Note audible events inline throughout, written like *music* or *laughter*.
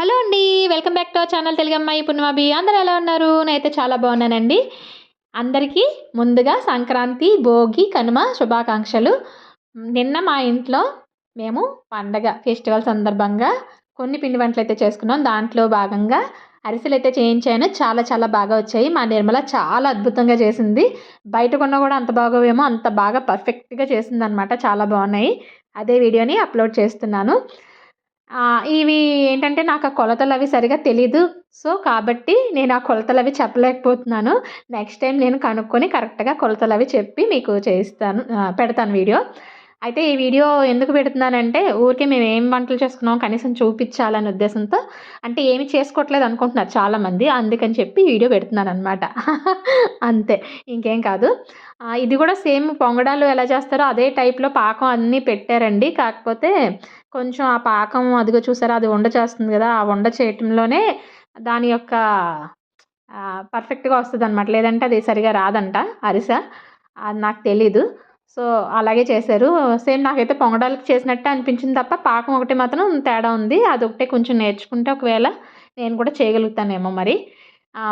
Hello అండి welcome back to our channel తెలుగమ్మాయి పున్నమాబి అందరూ ఎలా ఉన్నారు? నేనైతే చాలా బాగున్నానండి. అందరికీ ముందుగా సంక్రాంతి భోగి కనుమ శుభాకాంక్షలు. నిన్న మా ఇంట్లో మేము పండగ ఫెస్టివల్ సందర్భంగా కొన్ని పిండి వంటలు అయితే చేసుకున్నాం. దాంట్లో భాగంగా అరిసెలు అయితే చేయించాను. చాలా చాలా బాగా వచ్చాయి. మా నిర్మల చాలా అద్భుతంగా చేసింది. బయట కొన్న కూడా అంత బాగోవేమో అంత బాగా పర్ఫెక్ట్గా చేసింది అనమాట చాలా బాగున్నాయి. అదే వీడియోని అప్లోడ్ చేస్తున్నాను. ఇవి ఏంటంటే నాకు ఆ కొలతలు అవి సరిగా తెలీదు. సో కాబట్టి నేను ఆ కొలతలు అవి చెప్పలేకపోతున్నాను. నెక్స్ట్ టైం నేను కనుక్కొని కరెక్ట్గా కొలతలు అవి చెప్పి మీకు చేయిస్తాను పెడతాను వీడియో. అయితే ఈ వీడియో ఎందుకు పెడుతున్నానంటే ఊరికే మేము ఏం వంటలు చేసుకున్నాం కనీసం చూపించాలనే ఉద్దేశంతో అంటే ఏమి చేసుకోవట్లేదు అనుకుంటున్నారు చాలామంది. అందుకని చెప్పి వీడియో పెడుతున్నాను అనమాట *laughs* అంతే. ఇంకేం కాదు. ఇది కూడా సేమ్ పొంగడాలు ఎలా చేస్తారో అదే టైప్లో పాకం అన్నీ పెట్టారండి. కాకపోతే కొంచెం ఆ పాకం అదిగో చూసారా అది వండ చేస్తుంది కదా ఆ వండ చేయటంలోనే దాని యొక్క పర్ఫెక్ట్గా వస్తుంది అనమాట లేదంటే అది సరిగా రాదంట అరిసె. అది నాకు తెలీదు. సో అలాగే చేశారు. సేమ్ నాకైతే పొంగడాలకు చేసినట్టే అనిపించింది తప్ప పాకం ఒకటి మాత్రం తేడా ఉంది. అది ఒకటే కొంచెం నేర్చుకుంటే ఒకవేళ నేను కూడా చేయగలుగుతానేమో మరి.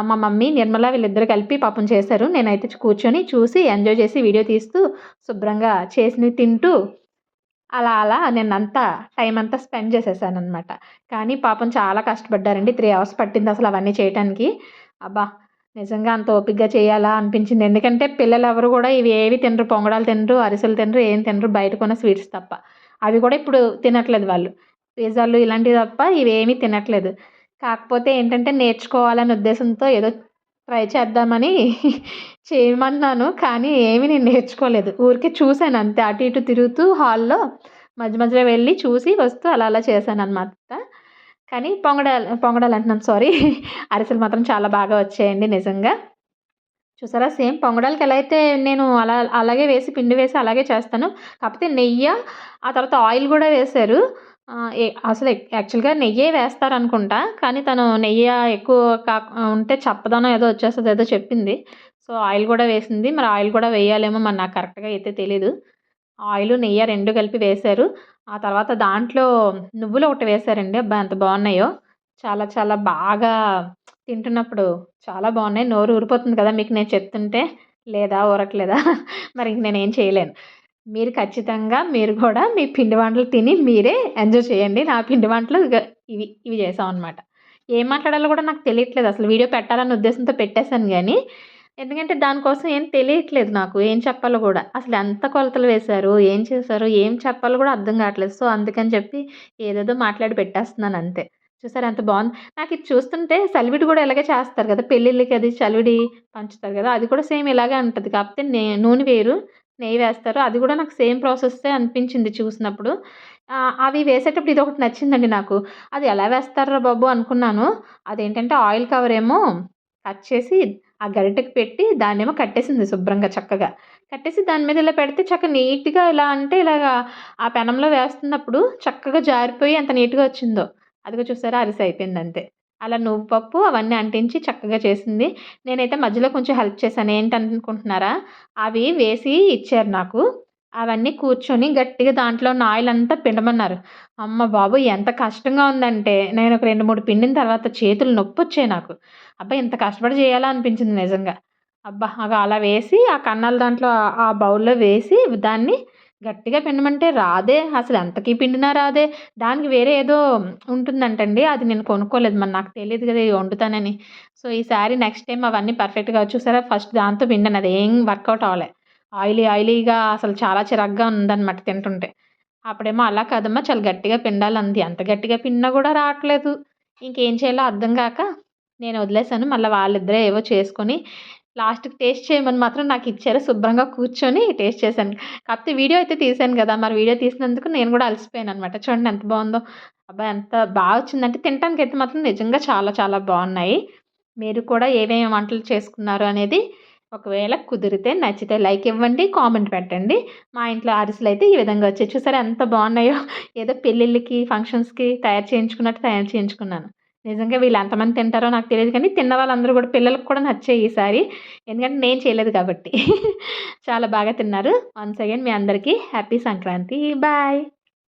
మా మమ్మీ నిర్మల వీళ్ళిద్దరు కలిపి పాపం చేశారు. నేనైతే కూర్చొని చూసి ఎంజాయ్ చేసి వీడియో తీస్తూ శుభ్రంగా చేసినవి తింటూ అలా అలా నేను అంతా టైం అంతా స్పెండ్ చేసేసాను అనమాట కానీ పాపం చాలా కష్టపడ్డారండి. త్రీ అవర్స్ పట్టింది అసలు అవన్నీ చేయటానికి. అబ్బా నిజంగా అంత ఓపికగా చేయాలా అనిపించింది. ఎందుకంటే పిల్లలు ఎవరు కూడా ఇవి ఏవి తినరు పొంగడాలు తినరు అరిసెలు తినరు ఏం తినరు బయట కొన్న స్వీట్స్ తప్ప. అవి కూడా ఇప్పుడు తినట్లేదు వాళ్ళు. పిజ్జాలు ఇలాంటివి తప్ప ఇవేమీ తినట్లేదు. కాకపోతే ఏంటంటే నేర్చుకోవాలనే ఉద్దేశంతో ఏదో ట్రై చేద్దామని *laughs* చేయమన్నాను. కానీ ఏమీ నేను నేర్చుకోలేదు. ఊరికే చూశాను అంతే. అటు ఇటు తిరుగుతూ హాల్లో మధ్య మధ్యలో వెళ్ళి చూసి వస్తూ అలా అలా చేశాను అనమాట కానీ పొంగడాలు పొంగడాలు అంటున్నాను సారీ అరిసెలు మాత్రం చాలా బాగా వచ్చాయండి నిజంగా. చూసారా సేమ్ పొంగడాలకి ఎలా అయితే నేను అలా అలాగే వేసి పిండి వేసి అలాగే చేస్తాను. కాకపోతే నెయ్యి ఆ తర్వాత ఆయిల్ కూడా వేశారు. అసలు యాక్చువల్గా నెయ్యే వేస్తారనుకుంటా కానీ తను నెయ్యి ఎక్కువ కా ఉంటే చప్పదనం ఏదో వచ్చేస్తుంది ఏదో చెప్పింది. సో ఆయిల్ కూడా వేసింది. మరి ఆయిల్ కూడా వేయాలేమో మరి నాకు కరెక్ట్గా అయితే తెలీదు. ఆయిల్ నెయ్యి రెండు కలిపి వేశారు. ఆ తర్వాత దాంట్లో నువ్వులు ఒకటి వేశారండి. అబ్బా ఎంత బాగున్నాయో. చాలా చాలా బాగా తింటున్నప్పుడు చాలా బాగున్నాయి. నోరు ఊరిపోతుంది కదా మీకు నేను చెప్తుంటే. లేదా ఊరట్లేదా? *laughs* మరి ఇంక నేనేం చేయలేను. మీరు ఖచ్చితంగా మీరు కూడా మీ పిండి వంటలు తిని మీరే ఎంజాయ్ చేయండి. నా పిండి వంటలు ఇవి ఇవి చేసాం అనమాట ఏం మాట్లాడాలో కూడా నాకు తెలియట్లేదు. అసలు వీడియో పెట్టాలన్న ఉద్దేశంతో పెట్టేశాను కానీ ఎందుకంటే దానికోసం ఏం తెలియట్లేదు నాకు ఏం చెప్పాలో కూడా. అసలు ఎంత కొలతలు వేశారు ఏం చేశారు ఏం చెప్పాలో కూడా అర్థం కావట్లేదు. సో అందుకని చెప్పి ఏదేదో మాట్లాడి పెట్టేస్తున్నాను అంతే. చూసారు ఎంత బాగుంది? నాకు ఇది చూస్తుంటే చలివిడి కూడా ఇలాగే చేస్తారు కదా పెళ్ళిళ్ళకి అది చలివిడి పంచుతారు కదా అది కూడా సేమ్ ఇలాగే ఉంటుంది. కాకపోతే నే నూనె వేరు నెయ్యి వేస్తారు. అది కూడా నాకు సేమ్ ప్రాసెస్సే అనిపించింది చూసినప్పుడు. అవి వేసేటప్పుడు ఇది ఒకటి నచ్చిందండి నాకు. అది ఎలా వేస్తారా బాబు అనుకున్నాను. అదేంటంటే ఆయిల్ కవర్ ఏమో కట్ చేసి ఆ గరిటెకి పెట్టి దాన్నేమో కట్టేసింది శుభ్రంగా చక్కగా. కట్టేసి దాని మీద ఇలా పెడితే చక్క నీట్గా ఇలా అంటే ఇలాగా ఆ పెనంలో వేస్తున్నప్పుడు చక్కగా జారిపోయి ఎంత నీట్గా వచ్చిందో. అదిగో చూసారా అరిసి అయిపోయింది అంతే. అలా నువ్వు పప్పు అవన్నీ అంటించి చక్కగా చేసింది. నేనైతే మధ్యలో కొంచెం హెల్ప్ చేశాను. ఏంటనుకుంటున్నారా? అవి వేసి ఇచ్చారు నాకు. అవన్నీ కూర్చొని గట్టిగా దాంట్లో ఉన్న ఆయిల్ అంతా పిండమన్నారు. అమ్మ బాబు ఎంత కష్టంగా ఉందంటే నేను ఒక రెండు మూడు పిండిన తర్వాత చేతులు నొప్పి వచ్చాయి నాకు. అబ్బా ఇంత కష్టపడి చేయాలా అనిపించింది నిజంగా. అబ్బా అవి అలా వేసి ఆ కన్నాల దాంట్లో ఆ బౌల్లో వేసి దాన్ని గట్టిగా పిండమంటే రాదే. అసలు ఎంతకీ పిండినా రాదే. దానికి వేరే ఏదో ఉంటుందంటండి. అది నేను కొనుక్కోలేదు. మరి నాకు తెలియదు కదా ఇది వండుతానని. సో ఈసారి నెక్స్ట్ టైం అవన్నీ పర్ఫెక్ట్గా వచ్చేసారా ఫస్ట్ దాంతో పిండాను అది ఏం వర్కౌట్ అవ్వలే. ఆయిలీ ఆయిలీగా అసలు చాలా చిరాగ్గా ఉందన్నమాట తింటుంటే. అప్పుడేమో అలా కాదమ్మా చాలా గట్టిగా పిండాలి అంది ఎంత గట్టిగా పిండినా కూడా రావట్లేదు. ఇంకేం చేయాలో అర్థం కాక నేను వదిలేసాను మళ్ళీ వాళ్ళిద్దరే ఏవో చేసుకొని లాస్ట్కి టేస్ట్ చేయమని మాత్రం నాకు ఇచ్చారు. శుభ్రంగా కూర్చొని టేస్ట్ చేశాను. కాకపోతే వీడియో అయితే తీశాను కదా మరి వీడియో తీసినందుకు నేను కూడా అలసిపోయాను అనమాట చూడండి ఎంత బాగుందో. అబ్బాయి ఎంత బాగా వచ్చిందంటే తినడానికి అయితే మాత్రం నిజంగా చాలా చాలా బాగున్నాయి. మీరు కూడా ఏమేమి వంటలు చేసుకున్నారు అనేది ఒకవేళ కుదిరితే నచ్చితే లైక్ ఇవ్వండి కామెంట్ పెట్టండి. మా ఇంట్లో అరిసెలు అయితే ఈ విధంగా వచ్చాయి. చూసారా ఎంత బాగున్నాయో. ఏదో పెళ్ళిళ్ళకి ఫంక్షన్స్కి తయారు చేయించుకున్నట్టు తయారు చేయించుకున్నాను. నిజంగా వీళ్ళు ఎంతమంది తింటారో నాకు తెలియదు కానీ తిన్న వాళ్ళందరూ కూడా పిల్లలకు కూడా నచ్చాయి ఈసారి. ఎందుకంటే నేను చేయలేదు కాబట్టి. *laughs* చాలా బాగా తిన్నారు. వన్స్ అగైన్ మీ అందరికీ హ్యాపీ సంక్రాంతి. బాయ్.